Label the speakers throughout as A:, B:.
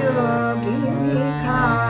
A: Yogi Mika.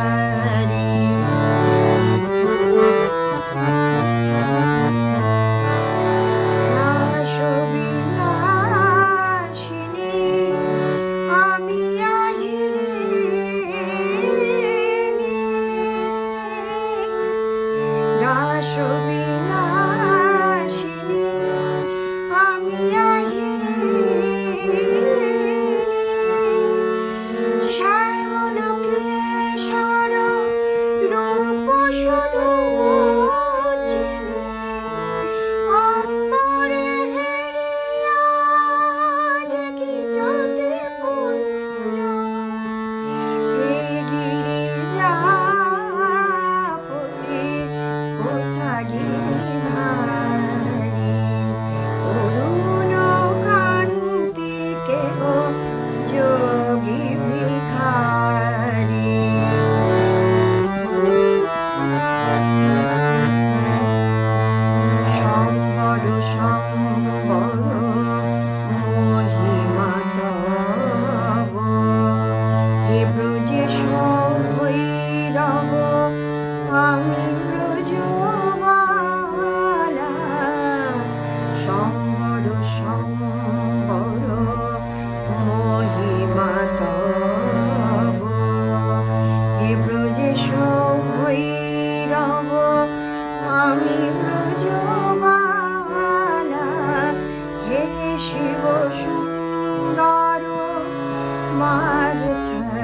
A: 못하기를 বসুন্দর মাগ ছা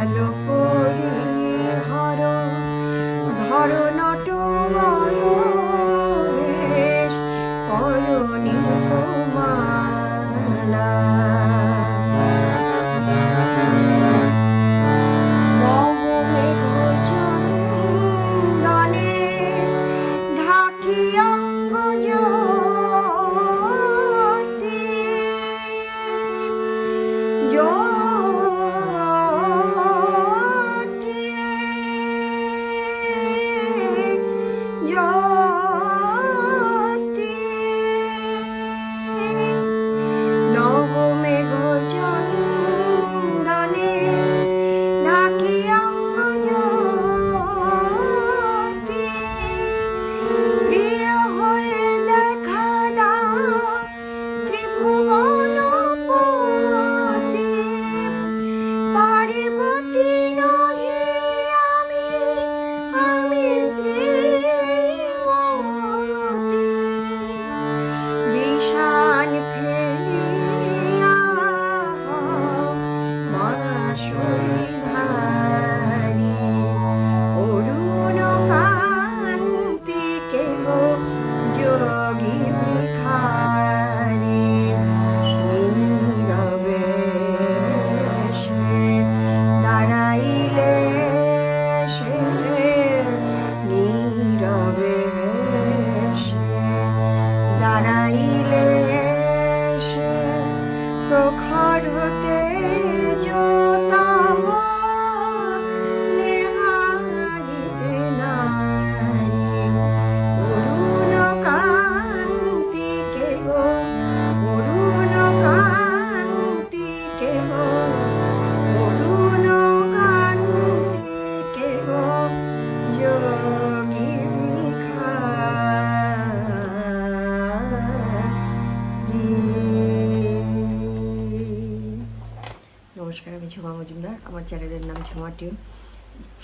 A: আমার চ্যানেলের নাম ঝুমা টিউন।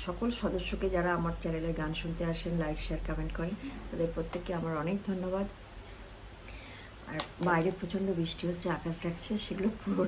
A: সকল সদস্যকে যারা আমার চ্যানেলের গান শুনতে আসেন, লাইক, শেয়ার, কমেন্ট করেন, তাদের প্রত্যেককে আমার অনেক ধন্যবাদ। আর বাইরে প্রচণ্ড বৃষ্টি হচ্ছে, আকাশ ডাকছে, সেগুলো পুরো